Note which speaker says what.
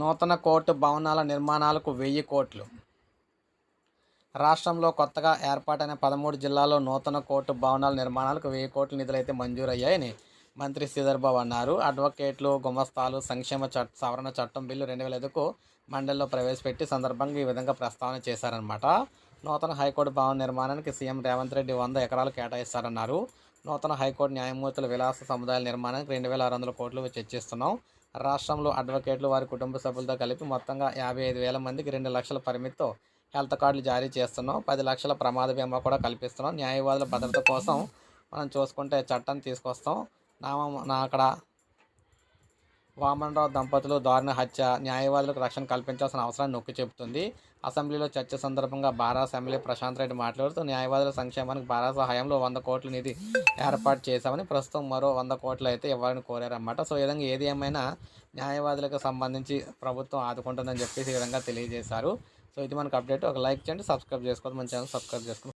Speaker 1: నూతన కోర్టు భవనాల నిర్మాణాలకు వెయ్యి కోట్లు. రాష్ట్రంలో కొత్తగా ఏర్పాటైన పదమూడు జిల్లాల్లో నూతన కోర్టు భవనాల నిర్మాణాలకు వెయ్యి కోట్ల నిధులు అయితే మంజూరయ్యాయని మంత్రి శ్రీధర్బాబు అన్నారు. అడ్వకేట్లు గుమస్తాలు సంక్షేమ చట్ట సవరణ చట్టం బిల్లు రెండు వేల ఐదుకు మండలిలో ప్రవేశపెట్టి సందర్భంగా ఈ విధంగా ప్రస్తావన చేశారనమాట నూతన హైకోర్టు భవన నిర్మాణానికి సీఎం రేవంత్ రెడ్డి వంద ఎకరాలు కేటాయిస్తారన్నారు. నూతన హైకోర్టు న్యాయమూర్తుల విలాస సముదాయాల నిర్మాణానికి రెండు వేల ఆరు వందల కోట్లు చర్చిస్తున్నాం. రాష్ట్రంలో అడ్వకేట్లు వారి కుటుంబ సభ్యులతో కలిపి మొత్తంగా యాభై ఐదు వేల మందికి రెండు లక్షల పరిమితితో హెల్త్ కార్డులు జారీ చేస్తున్నాం. పది లక్షల ప్రమాద బీమా కూడా కల్పిస్తున్నాం. న్యాయవాదుల భద్రత కోసం మనం చూసుకుంటే చట్టం తీసుకొస్తాం. నా నా అక్కడ వామనరావు దంపతులు దారుణ హత్య న్యాయవాదులకు రక్షణ కల్పించాల్సిన అవసరాన్ని నొక్కి చెబుతుంది. అసెంబ్లీలో చర్చ సందర్భంగా బారాస ఎమ్మెల్యే ప్రశాంత్ రెడ్డి మాట్లాడుతూ న్యాయవాదుల సంక్షేమానికి బారాస హయాంలో వంద కోట్ల నిధి ఏర్పాటు చేశామని ప్రస్తుతం మరో వంద కోట్లు అయితే ఇవ్వాలని కోరారన్నమాట. సో ఈ విధంగా ఏది ఏమైనా న్యాయవాదులకు సంబంధించి ప్రభుత్వం ఆదుకుంటుందని చెప్పేసి ఈ విధంగా తెలియజేశారు. సో ఇది మనకు అప్డేట్. ఒక లైక్ చేయండి సబ్స్క్రైబ్ చేసుకోవద్దు. మన ఛానల్ సబ్స్క్రైబ్ చేసుకోండి.